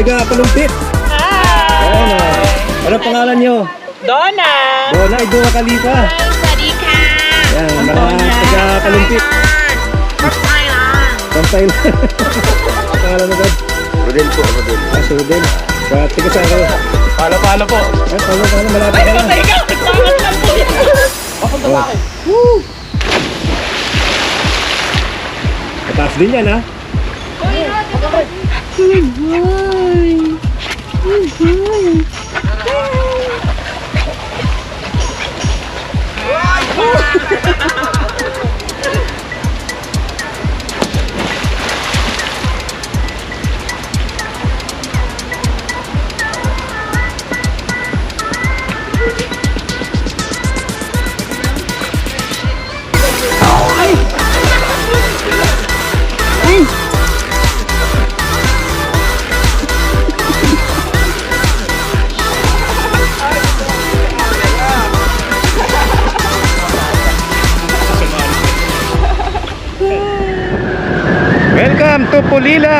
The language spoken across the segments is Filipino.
taga Palumpit. Hi! Ayan, oh. Ano pangalan nyo? Donna! Donna, ay Donna Kalipa. Sarika! Ayan, mga taga Palumpit. From Thailand. From Thailand. pangalan na dad? Rodel po, Rodel. Ah, si Rodel. Sa taga saan ka? Palo, palo po. Ayan, palo, palo. Malapit ka lang. Ay, namatay ka! Pangat lang po oh. ba akin? Woo! Mataas din yan, ha? Good boy. Good boy.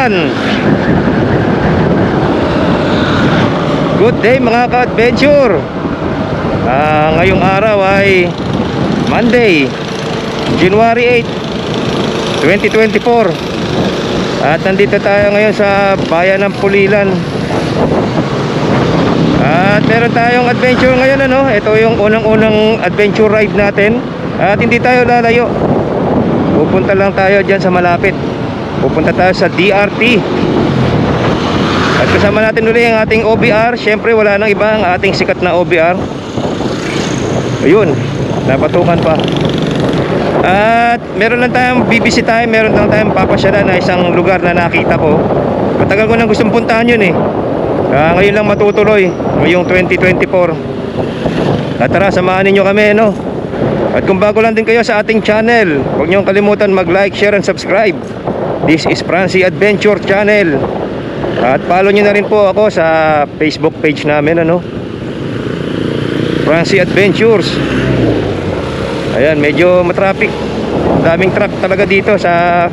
Pulilan! Good day mga ka-adventure! Ah, ngayong araw ay Monday, January 8, 2024 At nandito tayo ngayon sa bayan ng Pulilan. At meron tayong adventure ngayon ano? Ito yung unang-unang adventure ride natin. At hindi tayo lalayo. Pupunta lang tayo dyan sa malapit Pupunta tayo sa DRT At kasama natin ulit ang ating OBR Siyempre wala nang iba ang ating sikat na OBR Ayun Napatukan pa. At meron lang tayong BBC time Meron lang tayong papasyalan na isang lugar na nakita ko. Matagal ko nang gustong puntahan yun eh. Ah, Ngayon lang matutuloy Ngayong 2024 At tara samahan ninyo kami no? At kung bago lang din kayo sa ating channel, huwag niyong kalimutan mag-like, share, and subscribe. This is Francie Adventure Channel. At follow niyo na rin po ako sa Facebook page namin, ano? Francie Adventures. Ayan, medyo matraffic. Daming truck talaga dito sa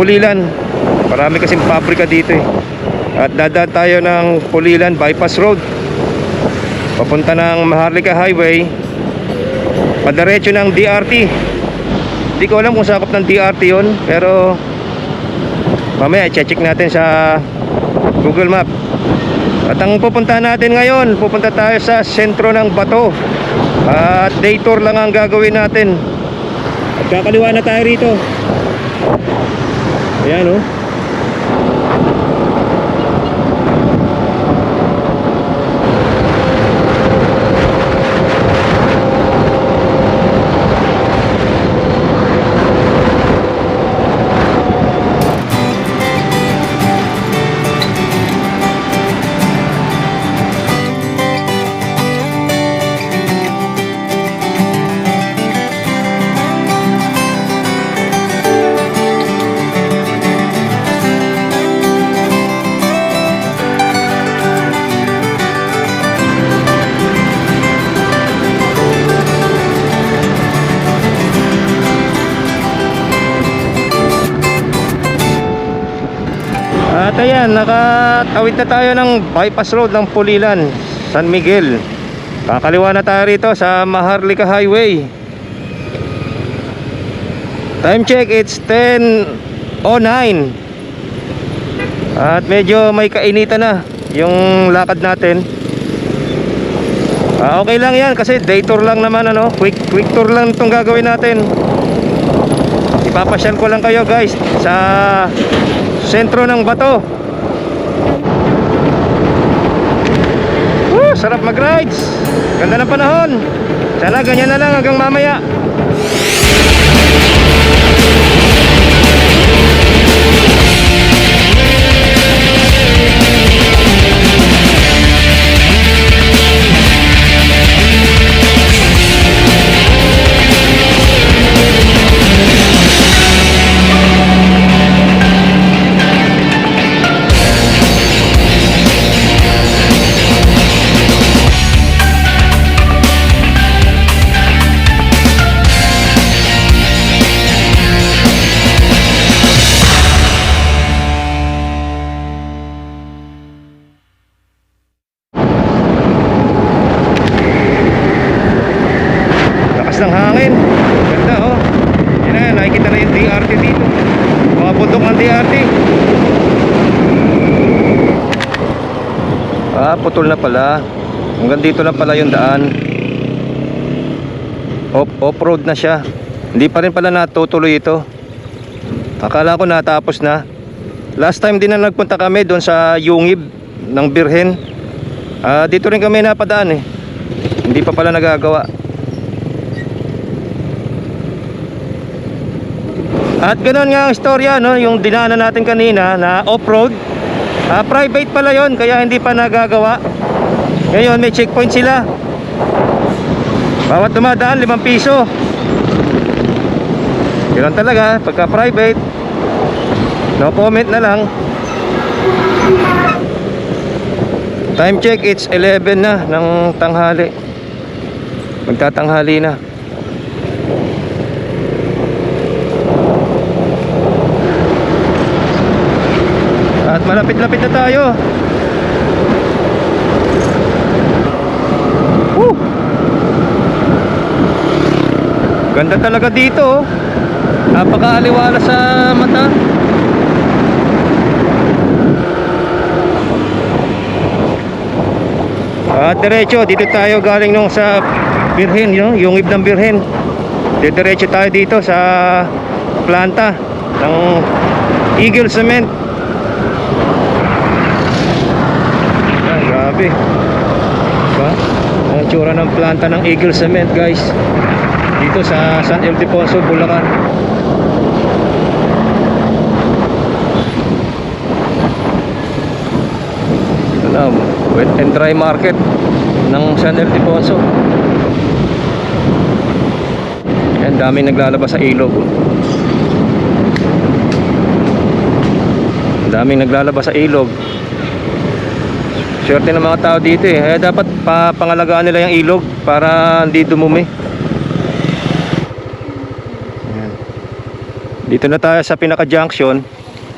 Pulilan. Marami kasing pabrika dito eh. At dadaan tayo ng Pulilan Bypass Road. Papunta ng Maharlika Highway padaretso ng DRT hindi ko alam kung sakop ng DRT yon pero mamaya i-check natin sa Google Map. At ang pupuntahan natin ngayon pupunta tayo sa sentro ng Bato. At day tour lang ang gagawin natin. At kakaliwa na tayo rito. Ayan oh nakatawid na tayo ng bypass road ng Pulilan, San Miguel. Kakaliwa na tayo rito sa Maharlika Highway. Time check, it's 10.09. At medyo may kainitan na yung lakad natin. Ah, okay lang yan kasi day tour lang naman ano, quick quick tour lang itong gagawin natin. Ipapasyal ko lang kayo guys sa sentro ng Bato. Woo, sarap mag-rides. Ganda ng panahon. Sana ganyan na lang hanggang mamaya. Na pala. Hanggang dito na pala yung daan. Off, off-road na siya. Hindi pa rin pala natutuloy ito. Akala ko natapos na. Last time din na nagpunta kami doon sa Yungib ng Birhen. Ah, dito rin kami napadaan eh. Hindi pa pala nagagawa. At ganoon nga ang istorya no, yung dinaanan natin kanina na off-road. Ah, private pala 'yon kaya hindi pa nagagawa. Ngayon may checkpoint sila. Bawat dumadaan 5 piso. Ganun talaga pagka private. No comment na lang. Time check it's 11 na ng tanghali. Magtatanghali na. At malapit-lapit na tayo. Ganda talaga dito. oh. Napakaaliwala sa mata. At diretso, dito tayo galing nung sa Birhen, yung, yung ng Birhen. Diretso tayo dito sa planta ng Eagle Cement. Ayan, grabe. Diba? Ang tsura ng planta ng Eagle Cement, guys. Dito sa San Ildefonso, Bulacan. Ito na, wet and dry market ng San Ildefonso. Ayan, dami naglalabas sa ilog. Daming naglalabas sa ilog. Swerte ng mga tao dito eh. Kaya dapat pa pangalagaan nila yung ilog para hindi dumumi. Dito na tayo sa pinaka junction.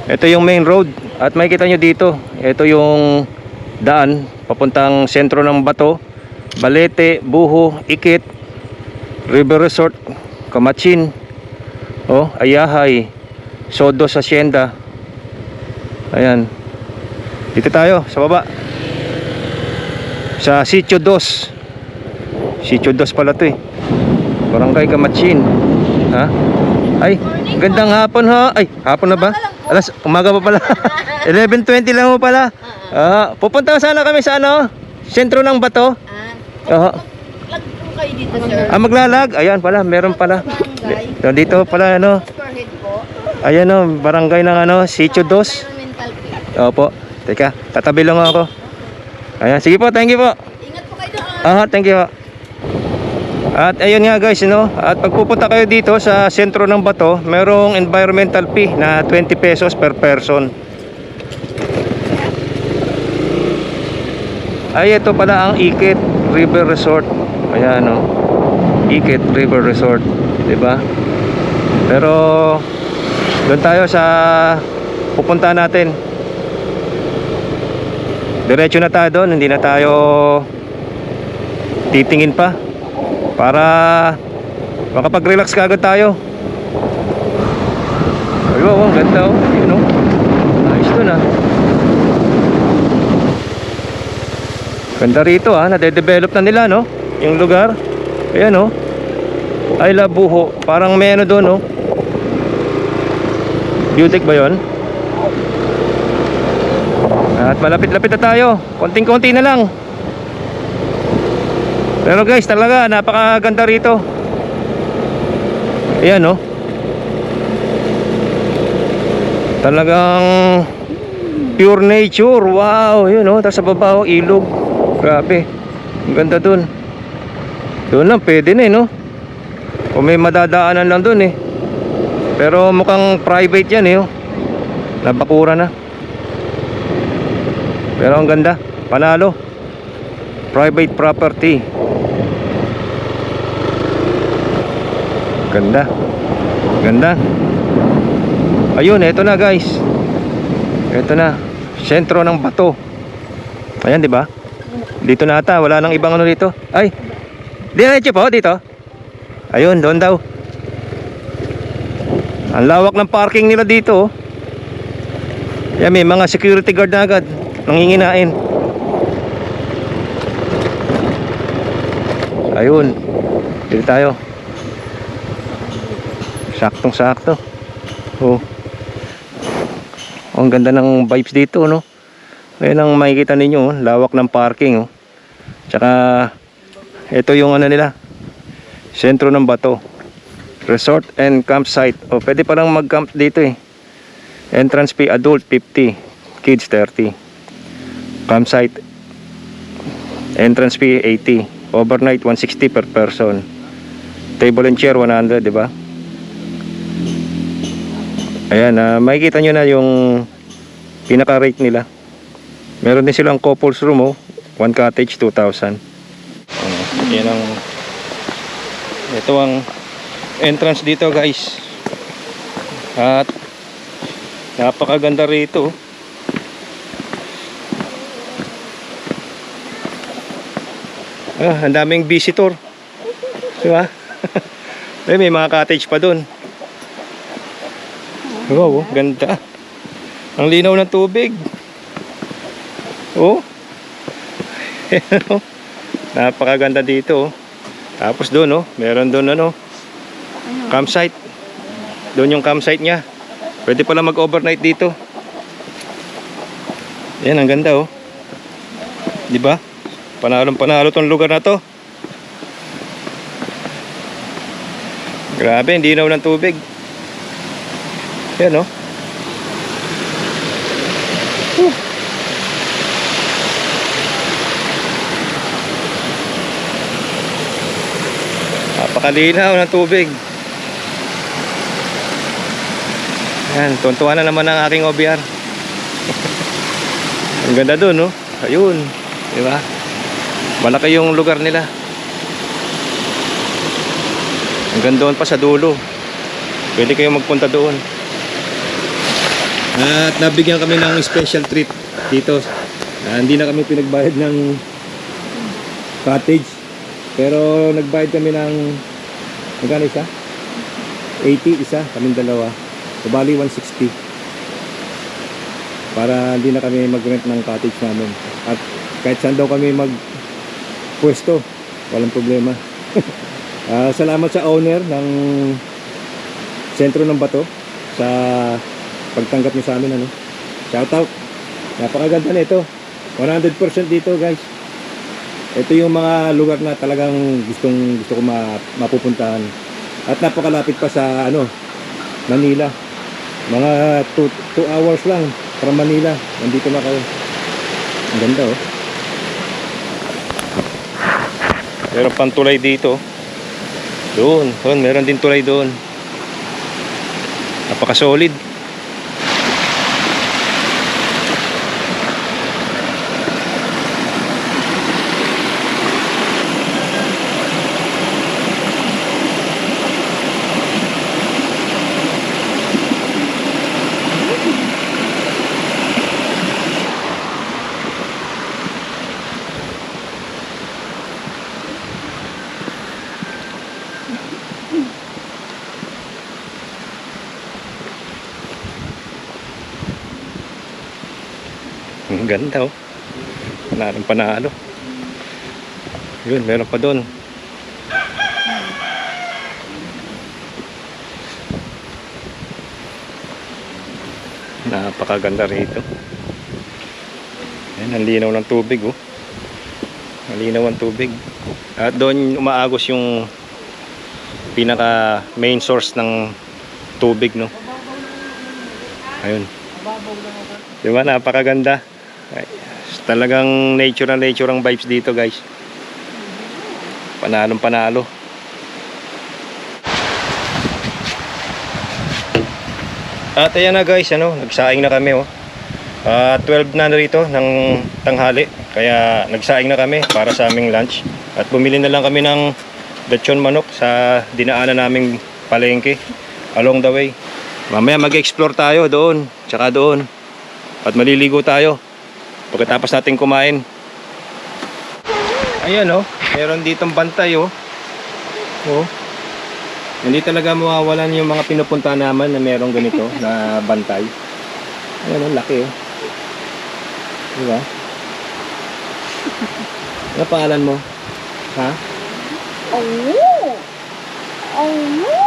Ito yung main road at makikita nyo dito. Ito yung daan papuntang sentro ng Bato, Balete, Buho, Ikit, River Resort, Kamachin, oh, Ayahay, Sodos, Hacienda. Ayan. Dito tayo sa baba. Sa Sitio 2. Sitio 2 pala 'to eh. Barangay Kamachin. Ha? Ay, gandang hapon ha. Ay, hapon na ba? Alas, umaga pa pala. 11.20 lang mo pala. Ah, pupunta sana kami sa ano? Sentro ng Bato. Oo. Lag po kayo dito, sir. Ah, maglalag. Ayan pala, meron pala. Dito pala ano. Square head po. Ayan oh, barangay ng ano, Sitio 2. Environmental fee. Opo. Teka, tatabi lang ako. Ayan, sige po, thank you po. Ingat po kayo doon. Ah, thank you. At ayun nga guys, no? At pag pupunta kayo dito sa sentro ng Bato, merong environmental fee na 20 pesos per person. Ay, ito pala ang Ikit River Resort. Ayan, no? Ikit River Resort, 'di ba? Pero doon tayo sa pupunta natin. Diretso na tayo doon, hindi na tayo titingin pa para makapag-relax ka agad tayo. Ay, wow, ang ganda oh. Yun oh. Ayos doon ah. Ganda rito ah, nade-develop na nila no, yung lugar. Ayan oh. Ay labuho, parang may ano doon oh. Beautic ba 'yon? At malapit-lapit na tayo. Konting-konti na lang. Pero guys, talaga napakaganda rito. Ayan oh. Talagang pure nature. Wow, yun oh. Tapos sa baba oh, ilog. Grabe. Ang ganda dun. Doon lang, pwede na eh, no? Kung may madadaanan lang dun eh. Pero mukhang private yan eh, oh. Nabakura na. Pero ang ganda. Panalo. Private property. Ganda. Ganda. Ayun, eto na guys. Eto na. Sentro ng bato. Ayan, di ba? Dito na ata. Wala nang ibang ano dito. Ay! Diretso po, dito. Ayun, doon daw. Ang lawak ng parking nila dito. Oh. Ayan, may mga security guard na agad. Nanginginain. Ayun. Dito tayo. Saktong sakto. Oh. Ang ganda ng vibes dito, no? Ayan ang makikita ninyo, oh. lawak ng parking, oh. Tsaka, ito yung ano nila, sentro ng bato. Resort and campsite. O, pwede palang mag-camp dito eh. Entrance fee adult 50, kids 30. Campsite entrance fee 80, overnight 160 per person. Table and chair 100, di ba? Ayan, ah, makikita nyo na yung pinaka-rate nila. Meron din silang couples room, oh. One cottage, 2,000. Uh, yan ang... Ito ang entrance dito, guys. At napakaganda rito. Ah, ang daming visitor. Di ba? Eh, may mga cottage pa doon. Wow, oh, ganda. Ang linaw ng tubig. Oh. Napakaganda dito. oh. Tapos doon, oh, meron doon ano, campsite. Doon yung campsite niya. Pwede pala mag-overnight dito. Yan, ang ganda, oh. Di ba? Panalong panalo tong lugar na to. Grabe, hindi linaw ng tubig. Yan, oh. Whew. Napakalinaw ng tubig. Yan, tuntuan na naman ang aking OBR. ang ganda doon, no? Ayun, di ba? Malaki yung lugar nila. Hanggang doon pa sa dulo. Pwede kayong magpunta doon. At nabigyan kami ng special treat dito. Ah, hindi na kami pinagbayad ng cottage. Pero nagbayad kami ng magkano isa? 80 isa, kaming dalawa. So, bali 160. Para hindi na kami mag-rent ng cottage namin. At kahit saan daw kami mag pwesto, walang problema. Ah, salamat sa owner ng sentro ng bato sa pagtanggap niyo sa amin ano. Shout out. Napakaganda nito. 100% dito, guys. Ito yung mga lugar na talagang gustong gusto ko ma, mapupuntahan. At napakalapit pa sa ano, Manila. Mga 2 hours lang from Manila. Nandito na kayo. Ang ganda oh. Meron pang tulay dito. Doon, doon, meron din tulay doon. Napaka-solid. Ang ganda oh. Panalong panalo. Yun, meron pa doon. Napakaganda rito. Yan, ang linaw ng tubig oh. Ang linaw ang tubig. At doon umaagos yung pinaka main source ng tubig no. Ayun. Di ba? Napakaganda. Talagang nature na nature ang vibes dito guys. Panalong panalo. At ayan na guys, ano, nagsaing na kami oh. Ah, 12 na rito ng tanghali. Kaya nagsaing na kami para sa aming lunch. At bumili na lang kami ng lechon manok sa dinaanan naming palengke along the way. Mamaya mag-explore tayo doon, tsaka doon. At maliligo tayo pagkatapos natin kumain. Ayan oh, meron ditong bantay oh. Oh. Hindi talaga mawawalan yung mga pinupunta naman na merong ganito na bantay. Ayan oh, laki oh. Diba? Ano pangalan mo? Ha? Oh! Oh!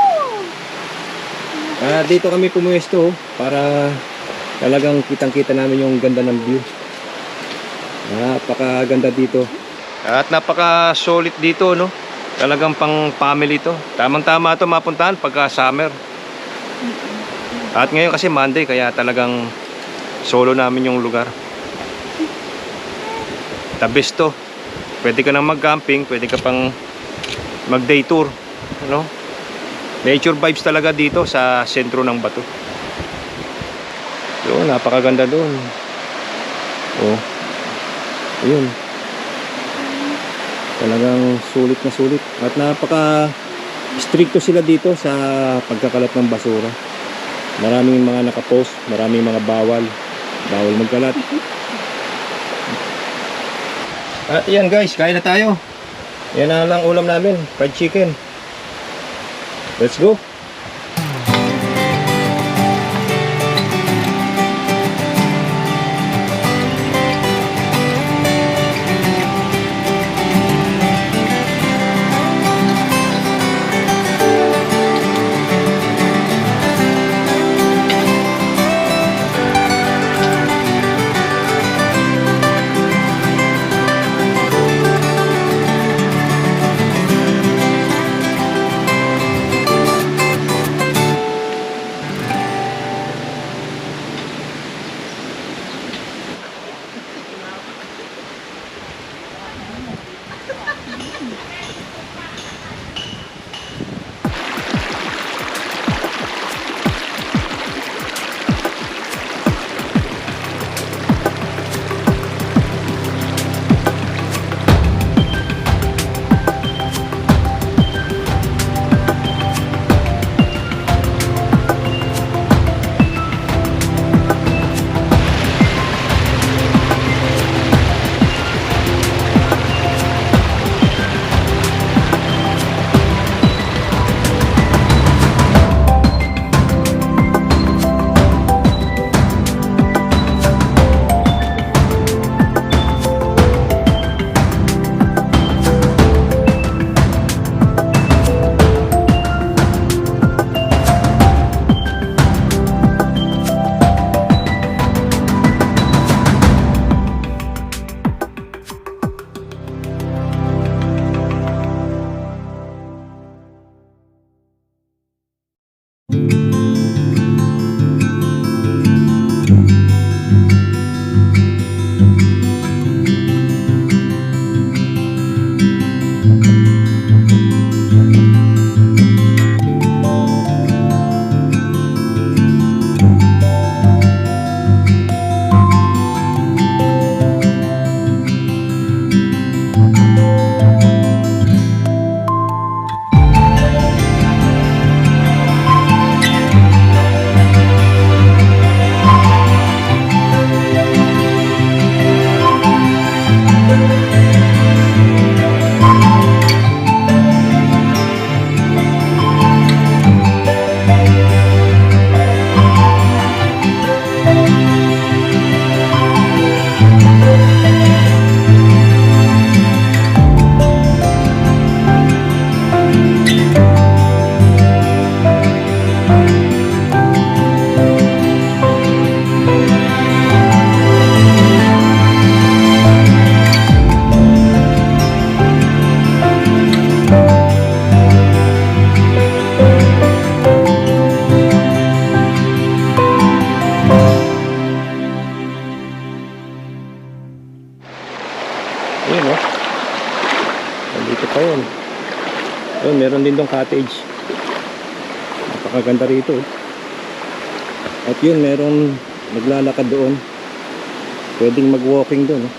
Ah, dito kami pumuesto oh, para talagang kitang-kita namin yung ganda ng view. Napakaganda dito. At napaka-solid dito, no? Talagang pang family to. Tamang-tama to mapuntahan pagka summer. At ngayon kasi Monday, kaya talagang solo namin yung lugar. Best to. Pwede ka nang mag-camping, pwede ka pang mag-day tour. Ano? Nature vibes talaga dito sa sentro ng bato. Yun, napakaganda doon. Oh. Ayun. Talagang sulit na sulit. At napaka stricto sila dito sa pagkakalat ng basura. Maraming mga nakapost, maraming mga bawal. Bawal magkalat. At yan guys, kain na tayo. Yan na lang ulam namin, fried chicken. Let's go. Meron din dong cottage. Napakaganda rito. oh. At yun, meron naglalakad doon. Pwedeng mag-walking doon. Oh.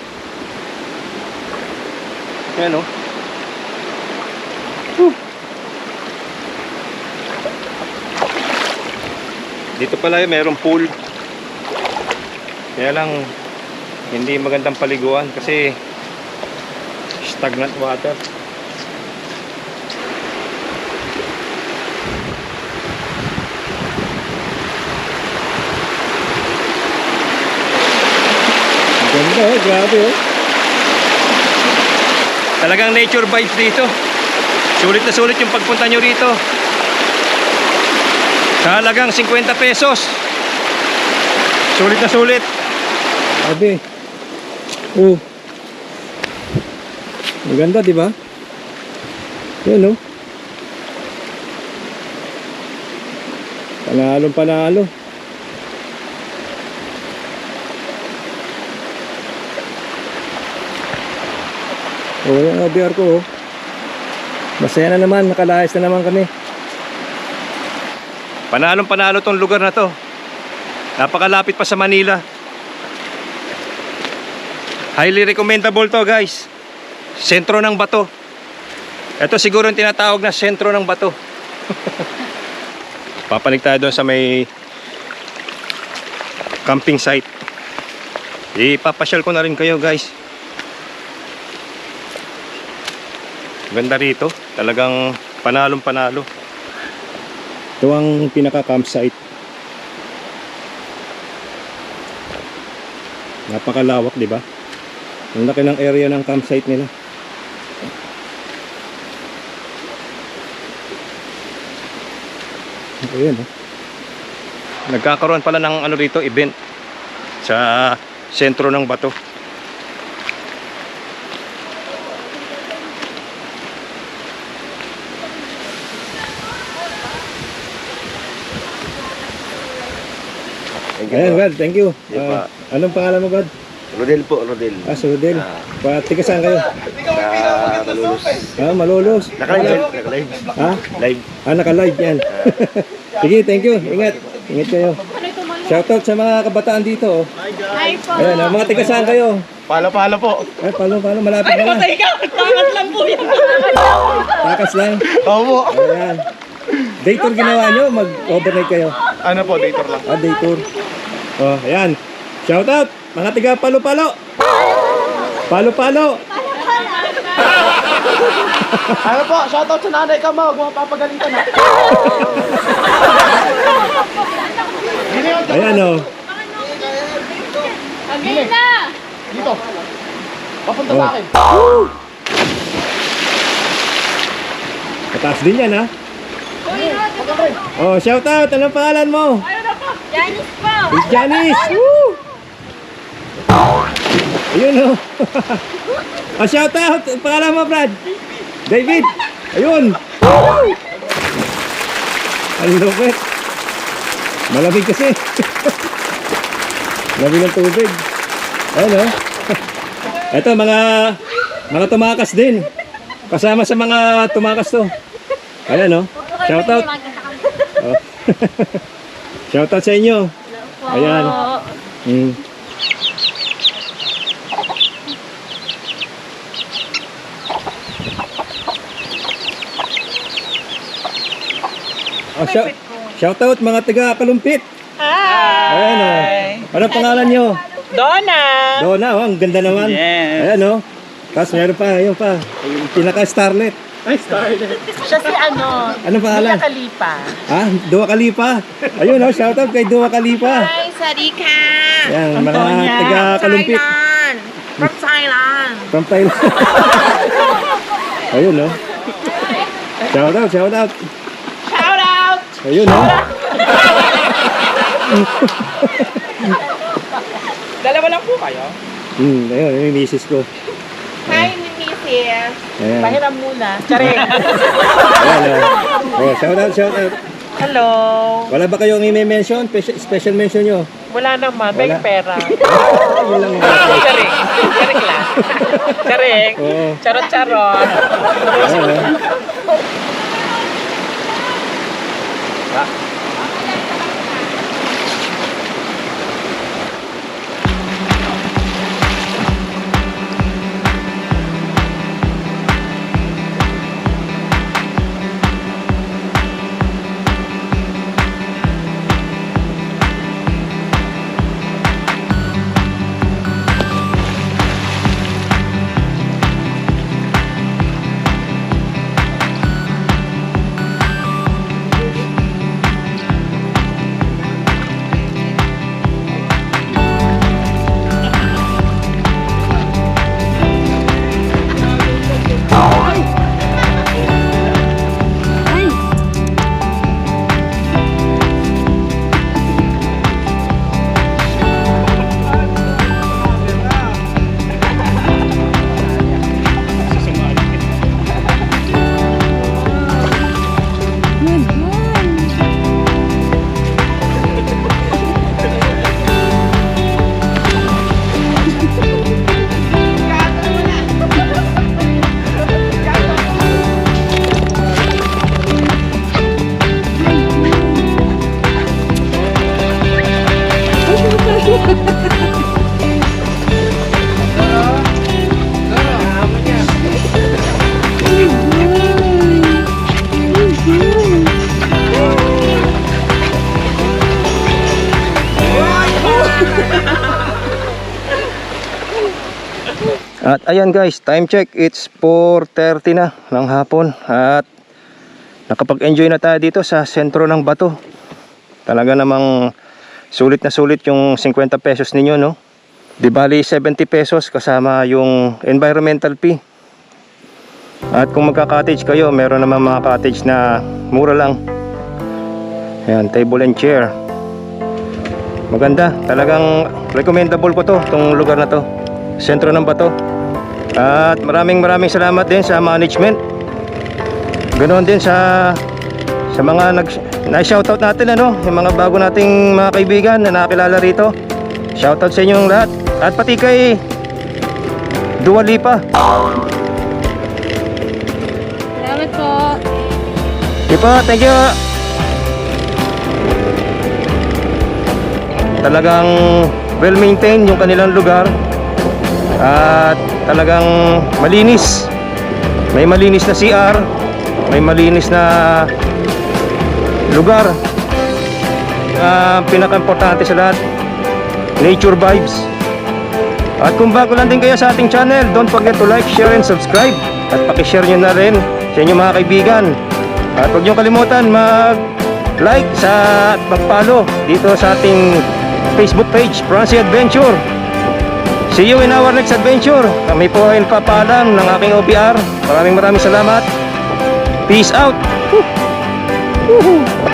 Yan oh. Whew. Dito pala yun, merong pool. Kaya lang, hindi magandang paliguan kasi stagnant water. Oh, grabe oh. Talagang nature vibes dito. Sulit na sulit yung pagpunta nyo rito. Sa halagang 50 pesos. Sulit na sulit. Sabi. Oh. Ang ganda, di ba? Yan, oh. Panalong panalo. Oh, yung OBR ko, oh. Masaya na naman, nakalayas na naman kami. Panalong panalo tong lugar na to. Napakalapit pa sa Manila. Highly recommendable to guys. Sentro ng bato. Ito siguro yung tinatawag na sentro ng bato. Papanig tayo doon sa may camping site. Ipapasyal ko na rin kayo guys. Ganda rito. Talagang panalong panalo. Ito ang pinaka-campsite. Napakalawak, di ba? Ang laki ng area ng campsite nila. Ayan, oh. Nagkakaroon pala ng ano rito, event sa sentro ng bato. Ayan, God, thank you. Sige Ah, anong pangalan mo, God? Rodel po, Rodel. Ah, si Rodel. Ah. Pati ka saan kayo? Sa Malulus. Ah, Malolos. Naka-live, naka-live. Ha? Live. Ah, naka-live yan. Sige, thank you. Ingat. Ingat kayo. Shoutout sa mga kabataan dito. Oh. Hi po. Ayan, ah, mga tiga saan kayo? Palo-palo po. Ay, palo, palo, malapit na lang. Tangat lang po yan. Takas lang. Opo. Ayan. Day tour ginawa nyo, mag-overnight kayo. Ano po, dator lang. Ah, day tour. Oh, ayan. Shoutout, mga tiga palo-palo. Palo-palo. Ano po, shoutout sa nanay ka mo. Huwag mo papagalitan ha. Ayan, oh. Again na. Dito. Papunta Oh. sa akin. Mataas din yan, ha? Oh, shoutout. Anong pangalan mo? Janice po. It's Janice! Woo! Ayun oh. oh, shout out! Ang Pangalan mo, Brad? David! Ayun! Ang lupit. Malamig kasi. Lamig ng tubig. Ayun oh. Ito, mga mga tumakas din. Kasama sa mga tumakas to. Ayan oh. Shout out. Oh. Shout out sa inyo. Ayan. Mm. Oh, shout, shout out mga taga Kalumpit. Hi! Ayan oh. Ano pangalan nyo? Donna! Donna, oh, ang ganda naman. Yes. Ayan oh. Tapos meron pa, ayun pa. Yung pinaka-starlet. Siya si ano? Ano pangalan? Mia Khalifa. Ha? Dua Kalipa. Ayun oh, shout out kay Dua Kalipa. Hi, Sarika. Ayan, mga Antonia. taga Kalumpit. Thailand. From Thailand. From Thailand. Ayun oh. Shout out, shout out. Shout out. Ayun oh. Dalawa lang po kayo? Hmm, ayun, yung misis ko. Hi, Mrs. Ayan. Pahiram muna. Charing. Ayan oh. Oh, shout out, shout out. Hello. Wala ba kayong i-mention? Special, mention nyo? Wala naman. May Wala. pera. Yun lang yung Charing. Charing lang. Charing. Charot-charot. Ayan ayan guys, time check. It's 4.30 na ng hapon. At nakapag-enjoy na tayo dito sa sentro ng bato. Talaga namang sulit na sulit yung 50 pesos ninyo, no? Di bali 70 pesos kasama yung environmental fee. At kung magka-cottage kayo, meron naman mga cottage na mura lang. Ayan, table and chair. Maganda, talagang recommendable ko to, tong lugar na to. Sentro ng Bato. At maraming maraming salamat din sa management. Ganoon din sa sa mga nag na-shoutout natin ano, yung mga bago nating mga kaibigan na nakilala rito. Shoutout sa inyong lahat. At pati kay Dua Lipa. Salamat po. Lipa, thank you. Talagang well maintained yung kanilang lugar. At talagang malinis. May malinis na CR, may malinis na lugar. Uh, pinaka-importante sa lahat, nature vibes. At kung bago lang din kayo sa ating channel, don't forget to like, share, and subscribe. At pakishare nyo na rin sa inyong mga kaibigan. At huwag nyo kalimutan mag-like sa at mag-follow dito sa ating Facebook page, Francie Adventure. See you in our next adventure. Kami po ay nagpapaalam ng aking OBR. Maraming maraming salamat. Peace out. Woo! Woohoo!